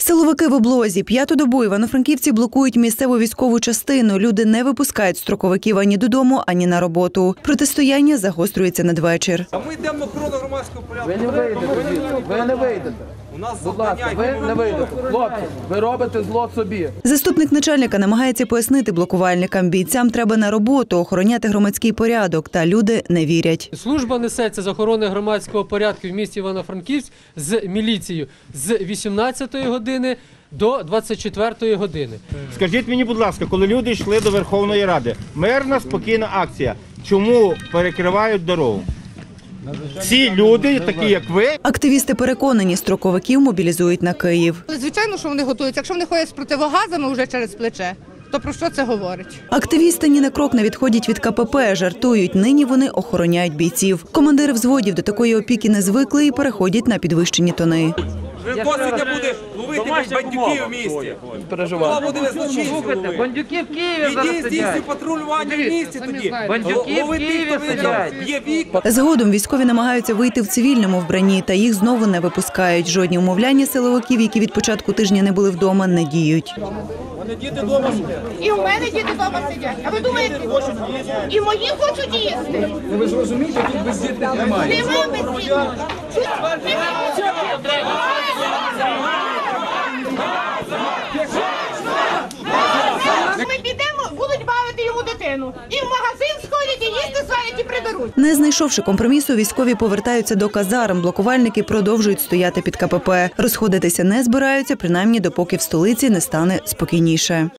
Силовики в облозі п'яту добу івано-франківці блокують місцеву військову частину. Люди не випускають строковиків ані додому, ані на роботу. Протистояння загострюється надвечір. А ми йдемо охорону громадського порядку. Ви не вийдете ви не вийдете. У нас Будь ласка, ви не вийдете. Хлопці, ви робите зло собі. Заступник начальника намагається пояснити блокувальникам. Бійцям треба на роботу, охороняти громадський порядок, та люди не вірять. Служба несеться з охорони громадського порядку в місті Івано-Франківськ з міліцією з 18 години до 24 години. Скажіть мені, будь ласка, коли люди йшли до Верховної Ради, мирна спокійна акція. Чому перекривають дорогу? Ці люди, такі як ви, Активісти переконані, строковиків мобілізують на Київ. Звичайно, що вони готуються. Якщо вони ходять з противогазами вже через плече, то про що це говорить? Активісти ні на крок не відходять від КПП. Жартують, нині вони охороняють бійців. Командири взводів до такої опіки не звикли і переходять на підвищені тони. Досвідня буде ловити бандюків в місті. Хто Переживати. буде злочинців ловити? Бандюки в Києві зараз Іди здійснюй сидять. патрулювання в місті тоді. Бандюки в Лови тих, Києві хто не сидять. б'є вікна. Згодом військові намагаються вийти в цивільному вбранні, та їх знову не випускають. Жодні умовляння силовиків, які від початку тижня не були вдома, не діють. І у мене діти вдома сидять. А ви думаєте, і мої хочуть їсти? Ви зрозумієте, тут бездітних немає. Немає бездітних. Ми бавити дитину. І в магазин сходять, і їсти сварять, і приберуть. Не знайшовши компромісу, військові повертаються до казарм. Блокувальники продовжують стояти під КПП. Розходитися не збираються, принаймні допоки в столиці не стане спокійніше.